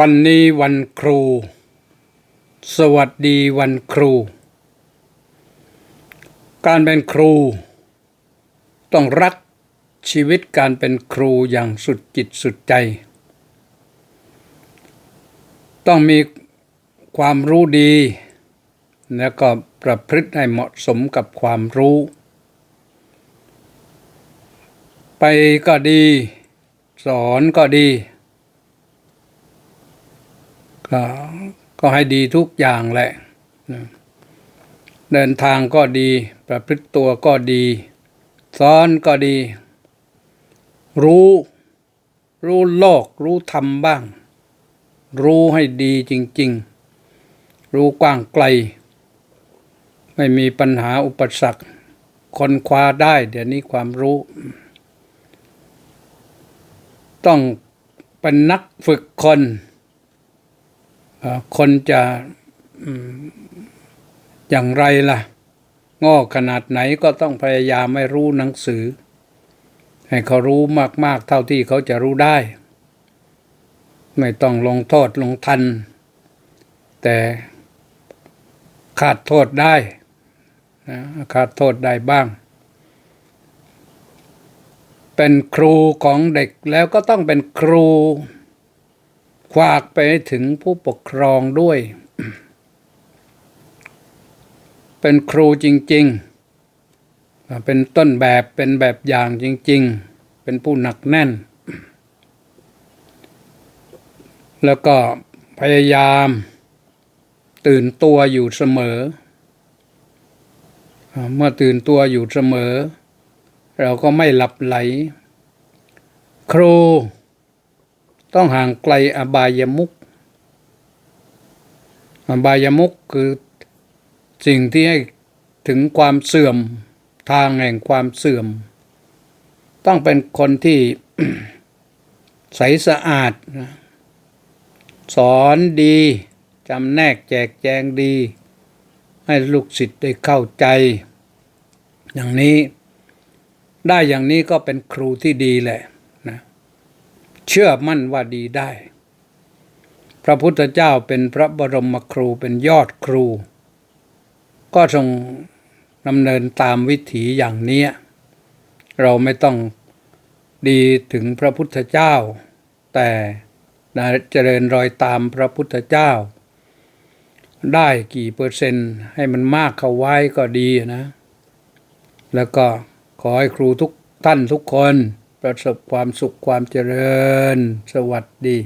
วันนี้วันครู สวัสดีวันครู การเป็นครู ต้องรักชีวิตการเป็นครูอย่างสุดจิตสุดใจ ต้องมีความรู้ดี แล้วก็ประพฤติให้เหมาะสมกับความรู้ ไปก็ดี สอนก็ดี ก็ก็ให้ดีทุกอย่างแหละเดินทางก็ดี ประพฤติตัวก็ดีสอนก็ดี รู้ รู้โลก รู้ธรรมบ้าง รู้ให้ดีจริง ๆ รู้กว้างไกล ไม่มีปัญหาอุปสรรคคนคว้าได้ เดี๋ยวนี้ความรู้ ต้องเป็นนักฝึกคน คนจะอย่างไรล่ะง่ขนาดไหนก็ต้องพยายามไม่รู้หนังสือ ให้เขารู้มาก ๆ เท่าที่เขาจะรู้ได้ ไม่ต้องลงโทษลงทัน แต่ขาดโทษได้นะขาดโทษได้บ้าง เป็นครูของเด็กแล้วก็ต้องเป็นครู ฝากไปถึงผู้ปกครองด้วย เป็นครูจริง ๆ เป็นต้นแบบเป็นแบบอย่างจริง ๆ เป็นผู้หนักแน่น แล้วก็พยายามตื่นตัวอยู่เสมอ เมื่อตื่นตัวอยู่เสมอ เราก็ไม่หลับไหล ครู ต้องห่างไกลอบายมุกอบายมุกคือสิ่งที่ให้ถึงความเสื่อมทางแห่งความเสื่อม ต้องเป็นคนที่ใสสะอาด สอนดีจำแนกแจกแจงดี ให้ลูกศิษย์ได้เข้าใจ อย่างนี้ได้อย่างนี้ก็เป็นครูที่ดีแหละ เชื่อมั่นว่าดีได้ พระพุทธเจ้าเป็นพระบรมครูเป็นยอดครู ก็ทรงดำเนินตามวิถีอย่างเนี้ยเราไม่ต้องดีถึงพระพุทธเจ้า แต่เจริญรอยตามพระพุทธเจ้า ได้กี่เปอร์เซ็นต์ให้มันมากเข้าไว้ก็ดีนะ แล้วก็ขอให้ครูทุกท่านทุกคน ประสบความสุขความเจริญ สวัสดี